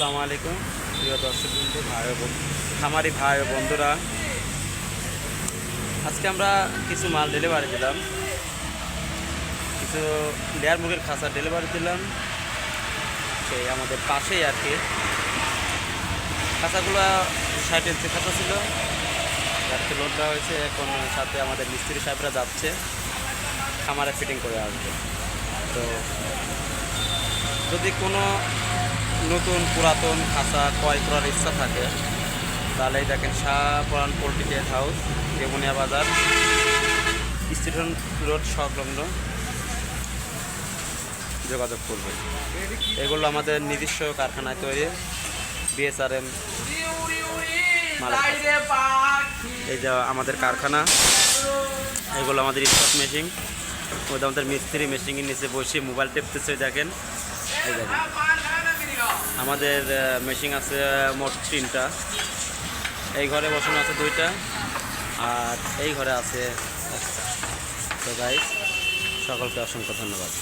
আসসালামু আলাইকুম। প্রিয় দর্শক বিন্দু ভাই খামারি ভাই ও বন্ধুরা, আজকে আমরা কিছু মাল ডেলিভারি দিলাম। কিছু লেয়ার মুরগির খাঁচা ডেলিভারি দিলাম। সেই আমাদের পাশেই আর কি। খাঁচাগুলো ষাট ইঞ্চি খাঁচা ছিল। যাতে লোড দেওয়া হয়েছে, এখন সাথে আমাদের মিস্ত্রি সাহেবরা যাচ্ছে। খামারে ফিটিং করে আসবে। তো যদি কোনো নতুন পুরাতন খাঁচা ক্রয় করার ইচ্ছা থাকে। তাহলে দেখেন Shahpuran poultry gate house Beguniya Bazar, station road সংলগ্ন। যোগাযোগ করবে এগুলো আমাদের নিজস্ব কারখানায় তৈরি বিএসআরএম এই যে আমাদের কারখানা, এগুলো আমাদের স্টক মেশিন ওদের আমাদের মিস্ত্রি মেশিনের নিচে বসে মোবাইল টেপতেছে, দেখেন। এই দেখেন। আমাদের মেশিন আছে মোট তিনটা। এই ঘরে বসানো আছে দুইটা, আর এই ঘরে আছে একটা। তো গাইজ সকলকে অসংখ্য ধন্যবাদ।